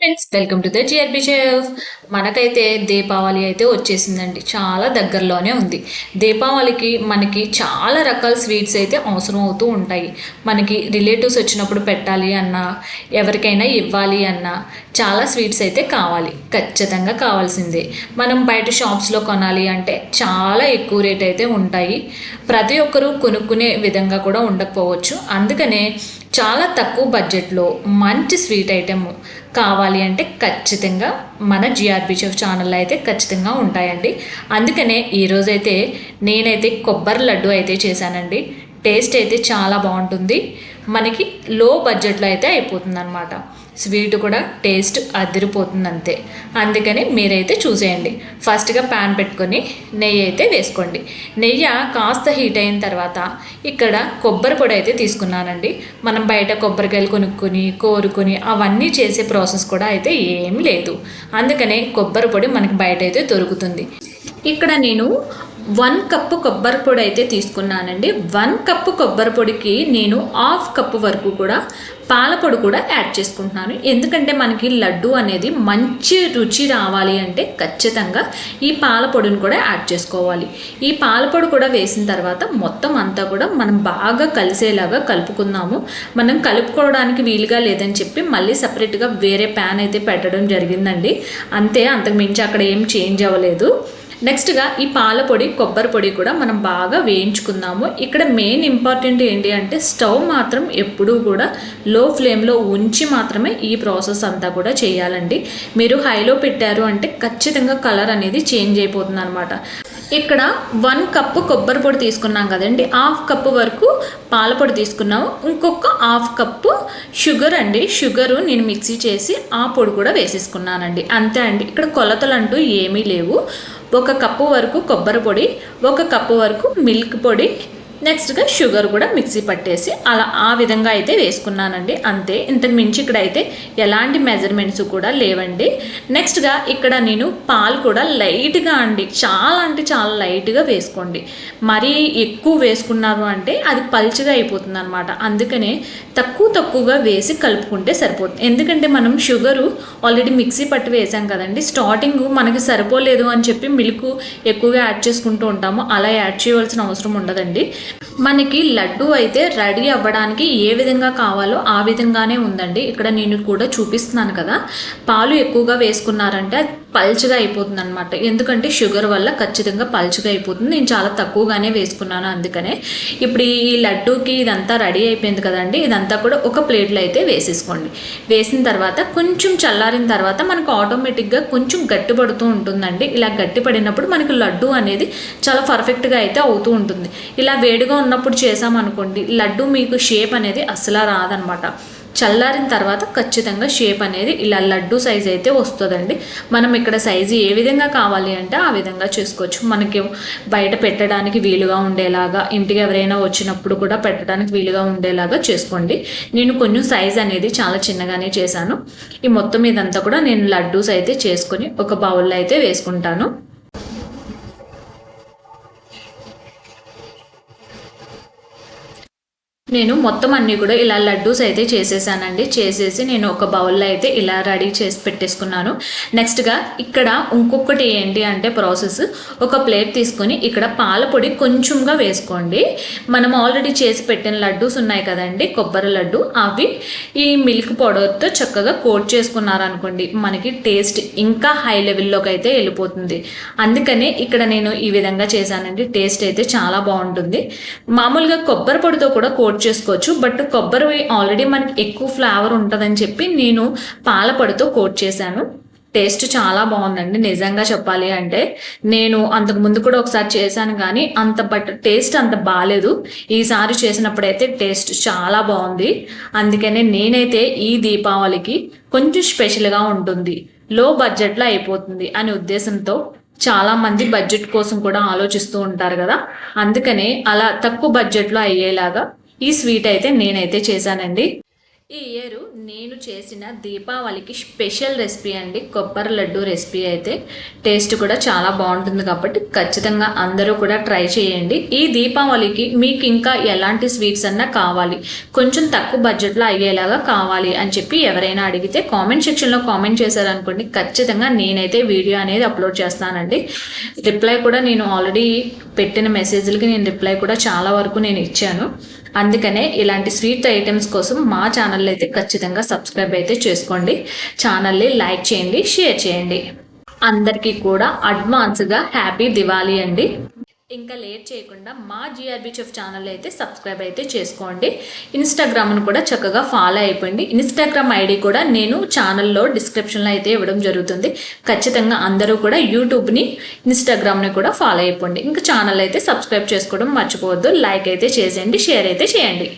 Friends welcome to the GRB chef మనకైతే దీపావళి అయితే వచ్చేసిందండి. చాలా దగ్గరలోనే ఉంది. దీపావళికి మనకి చాలా రకాల స్వీట్స్ అయితే అవసరం అవుతూ ఉంటాయి. మనకి రిలేటివ్స్ వచ్చినప్పుడు పెట్టాలి అన్నా ఎవరికైనా ఇవ్వాలి అన్నా చాలా స్వీట్స్ అయితే కావాలి. ఖచ్చితంగా కావాల్సిందే. మనం బయట షాప్స్లో కొనాలి అంటే చాలా ఎక్కువ రేట్ అయితే ఉంటాయి. ప్రతి ఒక్కరూ కొనుక్కునే విధంగా కూడా ఉండకపోవచ్చు. అందుకనే చాలా తక్కువ బడ్జెట్లో మంచి స్వీట్ ఐటెం కావాలి అంటే ఖచ్చితంగా మన జిఆర్బి చెఫ్ ఛానల్లో అయితే ఖచ్చితంగా ఉంటాయండి. అందుకనే ఈరోజైతే నేనైతే కొబ్బరి లడ్డు అయితే చేశానండి. టేస్ట్ అయితే చాలా బాగుంటుంది. మనకి లో బడ్జెట్లో అయితే అయిపోతుంది అనమాట స్వీట్ కూడా టేస్ట్ అదిరిపోతుంది అంతే అందుకని మీరైతే చూసేయండి. ఫస్ట్గా ప్యాన్ పెట్టుకొని నెయ్యి అయితే వేసుకోండి. నెయ్యి కాస్త హీట్ అయిన తర్వాత ఇక్కడ కొబ్బరి పొడి అయితే తీసుకున్నానండి. మనం బయట కొబ్బరికాయలు కొనుక్కొని కోరుకొని అవన్నీ చేసే ప్రాసెస్ కూడా అయితే ఏమీ లేదు. అందుకనే కొబ్బరి పొడి మనకి బయట అయితే దొరుకుతుంది. ఇక్కడ నేను వన్ కప్పు కొబ్బరి పొడి అయితే తీసుకున్నానండి. వన్ కప్పు కొబ్బరి పొడికి నేను హాఫ్ కప్పు వరకు కూడా పాల పొడి కూడా యాడ్ చేసుకుంటున్నాను. ఎందుకంటే మనకి లడ్డు అనేది మంచి రుచి రావాలి అంటే ఖచ్చితంగా ఈ పాల పొడిని కూడా యాడ్ చేసుకోవాలి. ఈ పాల పొడి కూడా వేసిన తర్వాత మొత్తం అంతా కూడా మనం బాగా కలిసేలాగా కలుపుకుందాము. మనం కలుపుకోవడానికి వీలుగా లేదని చెప్పి మళ్ళీ సపరేట్గా వేరే ప్యాన్ అయితే పెట్టడం జరిగిందండి. అంతే అంతకు మించి అక్కడ ఏం చేంజ్ అవ్వలేదు. నెక్స్ట్గా ఈ పాల పొడి కొబ్బరి పొడి కూడా మనం బాగా వేయించుకుందాము. ఇక్కడ మెయిన్ ఇంపార్టెంట్ ఏంటి అంటే స్టవ్ మాత్రం ఎప్పుడూ కూడా లో ఫ్లేమ్లో ఉంచి మాత్రమే ఈ ప్రాసెస్ అంతా కూడా చేయాలండి. మీరు హైలో పెట్టారు అంటే ఖచ్చితంగా కలర్ అనేది చేంజ్ అయిపోతుంది అనమాట ఇక్కడ వన్ కప్పు కొబ్బరి పొడి తీసుకున్నాం కదండి. హాఫ్ కప్పు వరకు పాల పొడి తీసుకున్నాము. ఇంకొక హాఫ్ కప్పు షుగర్ అండి. షుగరు నేను మిక్సీ చేసి ఆ పొడి కూడా వేసేసుకున్నానండి. అంతే అండి. ఇక్కడ కొలతలు అంటూ ఏమీ లేవు. ఒక కప్పు వరకు కొబ్బరి పొడి ఒక కప్పు వరకు మిల్క్ పొడి నెక్స్ట్గా షుగర్ కూడా మిక్సీ పట్టేసి అలా ఆ విధంగా అయితే వేసుకున్నానండి. అంతే ఇంతకు మించి ఇక్కడ అయితే ఎలాంటి మెజర్మెంట్స్ కూడా లేవండి. నెక్స్ట్గా ఇక్కడ నేను పాలు కూడా లైట్గా అండి చాలా అంటే చాలా లైట్గా వేసుకోండి. మరీ ఎక్కువ వేసుకున్నారు అంటే అది పల్చగా అయిపోతుంది అనమాట అందుకనే తక్కువ తక్కువగా వేసి కలుపుకుంటే సరిపోతుంది. ఎందుకంటే మనం షుగరు ఆల్రెడీ మిక్సీ పట్టి వేసాం కదండి స్టార్టింగ్ మనకి సరిపోలేదు అని చెప్పి మిల్క్ ఎక్కువగా యాడ్ చేసుకుంటూ ఉంటాము అలా యాడ్ చేయవలసిన అవసరం ఉండదండి. మనకి లడ్డు అయితే రెడీ అవ్వడానికి ఏ విధంగా కావాలో ఆ విధంగానే ఉందండి. ఇక్కడ నేను కూడా చూపిస్తున్నాను కదా. పాలు ఎక్కువగా వేసుకున్నారంటే పల్చగా అయిపోతుంది అనమాట ఎందుకంటే షుగర్ వల్ల ఖచ్చితంగా పల్చగా అయిపోతుంది. నేను చాలా తక్కువగానే వేసుకున్నాను అందుకనే. ఇప్పుడు ఈ లడ్డూకి ఇదంతా రెడీ అయిపోయింది కదండి. ఇదంతా కూడా ఒక ప్లేట్లో అయితే వేసేసుకోండి. వేసిన తర్వాత కొంచెం చల్లారిన తర్వాత మనకు ఆటోమేటిక్గా కొంచెం గట్టిపడుతూ ఉంటుందండి. ఇలా గట్టిపడినప్పుడు మనకి లడ్డు అనేది చాలా పర్ఫెక్ట్గా అయితే అవుతూ ఉంటుంది. ఇలా వేడిగా ఉన్నప్పుడు చేసామనుకోండి లడ్డు మీకు షేప్ అనేది అసలు రాదనమాట చల్లారిన తర్వాత ఖచ్చితంగా షేప్ అనేది ఇలా లడ్డు సైజ్ అయితే వస్తుందండి. మనం ఇక్కడ సైజు ఏ విధంగా కావాలి అంటే ఆ విధంగా చేసుకోవచ్చు. మనకి బయట పెట్టడానికి వీలుగా ఉండేలాగా ఇంటికి ఎవరైనా వచ్చినప్పుడు కూడా పెట్టడానికి వీలుగా ఉండేలాగా చేసుకోండి. నేను కొంచెం సైజ్ అనేది చాలా చిన్నగానే చేశాను. ఈ మొత్తం ఇదంతా కూడా నేను లడ్డూస్ అయితే చేసుకొని ఒక బౌల్లో అయితే వేసుకుంటాను. నేను మొత్తం అన్నీ కూడా ఇలా లడ్డూస్ అయితే చేసేసానండి. చేసేసి నేను ఒక బౌల్లో అయితే ఇలా రెడీ చేసి పెట్టేసుకున్నాను. నెక్స్ట్గా ఇక్కడ ఇంకొకటి ఏంటి అంటే ప్రాసెస్. ఒక ప్లేట్ తీసుకొని ఇక్కడ పాలపొడి కొంచెంగా వేసుకోండి. మనం ఆల్రెడీ చేసి పెట్టిన లడ్డూస్ ఉన్నాయి కదండి కొబ్బరి లడ్డు. అవి ఈ మిల్క్ పౌడర్తో చక్కగా కోట్ చేసుకున్నారనుకోండి మనకి టేస్ట్ ఇంకా హై లెవెల్లోకి అయితే వెళ్ళిపోతుంది. అందుకనే ఇక్కడ నేను ఈ విధంగా చేశానండి. టేస్ట్ అయితే చాలా బాగుంటుంది. మామూలుగా కొబ్బరి పొడితో కూడా కోట్ చేసుకోవచ్చు. బట్ కొబ్బరి ఆల్రెడీ మనకి ఎక్కువ ఫ్లేవర్ ఉంటుందని చెప్పి నేను పాల కోట్ చేశాను. టేస్ట్ చాలా బాగుందండి. నిజంగా చెప్పాలి అంటే నేను అంతకు ముందు కూడా ఒకసారి చేశాను కానీ అంత బట్ టేస్ట్ అంత బాగాలేదు ఈసారి చేసినప్పుడైతే టేస్ట్ చాలా బాగుంది. అందుకనే నేనైతే ఈ దీపావళికి కొంచెం స్పెషల్గా ఉంటుంది. లో బడ్జెట్లో అయిపోతుంది అనే ఉద్దేశంతో చాలా మంది బడ్జెట్ కోసం కూడా ఆలోచిస్తూ ఉంటారు కదా. అందుకనే అలా తక్కువ బడ్జెట్లో అయ్యేలాగా ఈ స్వీట్ అయితే నేనైతే చేశానండి. ఈ ఇయర్ నేను చేసిన దీపావళికి స్పెషల్ రెసిపీ అండి. కొబ్బరి లడ్డు రెసిపీ అయితే. టేస్ట్ కూడా చాలా బాగుంటుంది కాబట్టి ఖచ్చితంగా అందరూ కూడా ట్రై చేయండి. ఈ దీపావళికి మీకు ఇంకా ఎలాంటి స్వీట్స్ అన్నా కావాలి. కొంచెం తక్కువ బడ్జెట్లో అయ్యేలాగా కావాలి అని చెప్పి ఎవరైనా అడిగితే కామెంట్ సెక్షన్లో కామెంట్ చేశారనుకోండి. ఖచ్చితంగా నేనైతే వీడియో అనేది అప్లోడ్ చేస్తానండి. రిప్లై కూడా నేను ఆల్రెడీ పెట్టిన మెసేజ్లకి నేను రిప్లై కూడా చాలా వరకు నేను ఇచ్చాను. అందుకనే ఇలాంటి స్వీట్ ఐటమ్స్ కోసం మా ఛానల్ అయితే ఖచ్చితంగా సబ్స్క్రైబ్ అయితే చేసుకోండి. ఛానల్ని లైక్ చేయండి షేర్ చేయండి. అందరికీ కూడా అడ్వాన్స్గా హ్యాపీ దివాళీ అండి. ఇంకా లేట్ చేయకుండా మా జిఆర్బి చెఫ్ ఛానల్ అయితే సబ్స్క్రైబ్ అయితే చేసుకోండి. ఇన్స్టాగ్రామ్ను కూడా చక్కగా ఫాలో అయిపోయింది ఇన్స్టాగ్రామ్ ఐడి కూడా నేను ఛానల్లో డిస్క్రిప్షన్లో అయితే ఇవ్వడం జరుగుతుంది. ఖచ్చితంగా అందరూ కూడా యూట్యూబ్ని ఇన్స్టాగ్రామ్ని కూడా ఫాలో అయిపోండి. ఇంకా ఛానల్ అయితే సబ్స్క్రైబ్ చేసుకోవడం మర్చిపోవద్దు. లైక్ అయితే చేసేయండి షేర్ అయితే చేయండి.